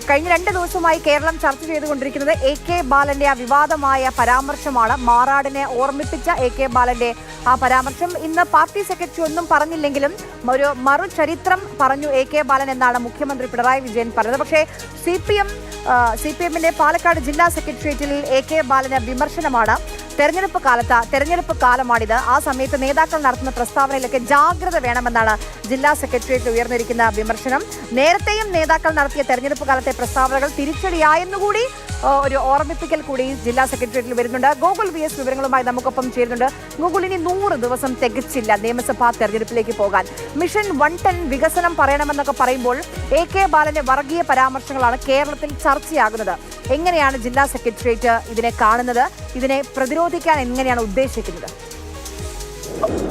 കഴിഞ്ഞ രണ്ട് ദിവസമായി കേരളം ചർച്ച ചെയ്തുകൊണ്ടിരിക്കുന്നത് എ കെ ബാലന്റെ ആ വിവാദമായ പരാമർശമാണ്. മാറാടിനെ ഓർമ്മിപ്പിച്ച എ കെ ബാലന്റെ ആ പരാമർശം. ഇന്ന് പാർട്ടി സെക്രട്ടറി ഒന്നും പറഞ്ഞില്ലെങ്കിലും ഒരു മറു ചരിത്രം പറഞ്ഞു എ കെ ബാലൻ എന്നാണ് മുഖ്യമന്ത്രി പിണറായി വിജയൻ പറഞ്ഞത്. പക്ഷേ C P M C P എമ്മിന്റെ പാലക്കാട് ജില്ലാ സെക്രട്ടേറിയറ്റിൽ എ കെ ബാലന് വിമർശനമാണ്. തെരഞ്ഞെടുപ്പ് കാലത്ത് തെരഞ്ഞെടുപ്പ് കാലമാണിത്. ആ സമയത്ത് നേതാക്കൾ നടത്തുന്ന പ്രസ്താവനയിലൊക്കെ ജാഗ്രത വേണമെന്നാണ് ജില്ലാ സെക്രട്ടേറിയറ്റിൽ ഉയർന്നിരിക്കുന്ന വിമർശനം. നേരത്തെയും നേതാക്കൾ നടത്തിയ തെരഞ്ഞെടുപ്പ് കാലത്തെ പ്രസ്താവനകൾ തിരിച്ചടിയായെന്നുകൂടി ഒരു ഓർമ്മിപ്പിക്കൽ കൂടി ജില്ലാ സെക്രട്ടേറിയറ്റിൽ വരുന്നുണ്ട്. ഗൂഗിൾ വി എസ് വിവരങ്ങളുമായി നമുക്കൊപ്പം ചേരുന്നുണ്ട്. ഗൂഗിൾ ഇനി നൂറ് ദിവസം തികച്ചില്ല നിയമസഭാ തെരഞ്ഞെടുപ്പിലേക്ക് പോകാൻ. മിഷൻ വൺ ടെൻ വികസനം പറയണമെന്നൊക്കെ പറയുമ്പോൾ എ കെ ബാലന്റെ വർഗീയ പരാമർശങ്ങളാണ് കേരളത്തിൽ ചർച്ചയാകുന്നത്. എങ്ങനെയാണ് ജില്ലാ സെക്രട്ടേറിയറ്റ് ഇതിനെ കാണുന്നത്? ഇതിനെ പ്രതിരോധിക്കാൻ എങ്ങനെയാണ് ഉദ്ദേശിക്കുന്നത്?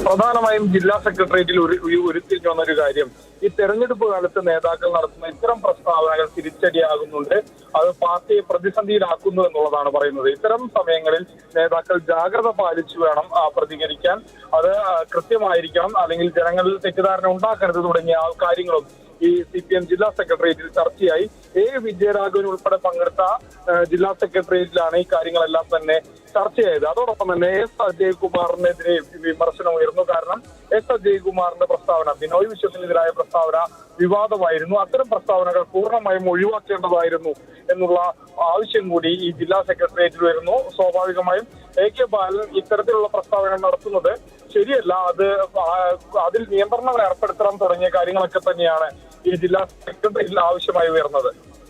പ്രധാനമായും ജില്ലാ സെക്രട്ടേറിയറ്റിൽ ഒരു ഉരുത്തിരിഞ്ഞു വന്ന ഒരു കാര്യം. ഈ തെരഞ്ഞെടുപ്പ് കാലത്ത് നേതാക്കൾ നടത്തുന്ന ഇത്തരം പ്രസ്താവനകൾ തിരിച്ചടിയാകുന്നുണ്ട്. അത് പാർട്ടിയെ പ്രതിസന്ധിയിലാക്കുന്നു എന്നുള്ളതാണ് പറയുന്നത്. ഇത്തരം സമയങ്ങളിൽ നേതാക്കൾ ജാഗ്രത പാലിച്ചു വേണം പ്രതികരിക്കാൻ. അത് കൃത്യമായിരിക്കണം. അല്ലെങ്കിൽ ജനങ്ങളിൽ തെറ്റിദ്ധാരണ ഉണ്ടാക്കരുത് തുടങ്ങിയ ആ കാര്യങ്ങളും ഈ സി പി എം ജില്ലാ സെക്രട്ടേറിയറ്റിൽ ചർച്ചയായി. എ. വിജയരാഘവൻ ഉൾപ്പെടെ പങ്കെടുത്ത ജില്ലാ സെക്രട്ടേറിയറ്റിലാണ് ഈ കാര്യങ്ങളെല്ലാം തന്നെ ചർച്ചയായത് അതോടൊപ്പം തന്നെ എസ് അജയ്കുമാറിനെതിരെ വിമർശനം ഉയർന്നു. കാരണം എസ് അജയ്കുമാറിന്റെ പ്രസ്താവന ബിനോയ് വിശ്വത്തിനെതിരായ പ്രസ്താവന വിവാദമായിരുന്നു. അത്തരം പ്രസ്താവനകൾ പൂർണമായും ഒഴിവാക്കേണ്ടതായിരുന്നു എന്നുള്ള ആവശ്യം കൂടി ഈ ജില്ലാ സെക്രട്ടേറിയറ്റിൽ വരുന്നു. സ്വാഭാവികമായും എ കെ ബാലൻ ഇത്തരത്തിലുള്ള പ്രസ്താവന നടത്തുന്നത് ശരിയല്ല. അത് അതിൽ നിയന്ത്രണം ഏർപ്പെടുത്തണം തുടങ്ങിയ കാര്യങ്ങളൊക്കെ തന്നെയാണ് ഈ ജില്ലാ സെക്രട്ടറിയിൽ ആവശ്യമായി ഉയർന്നത്.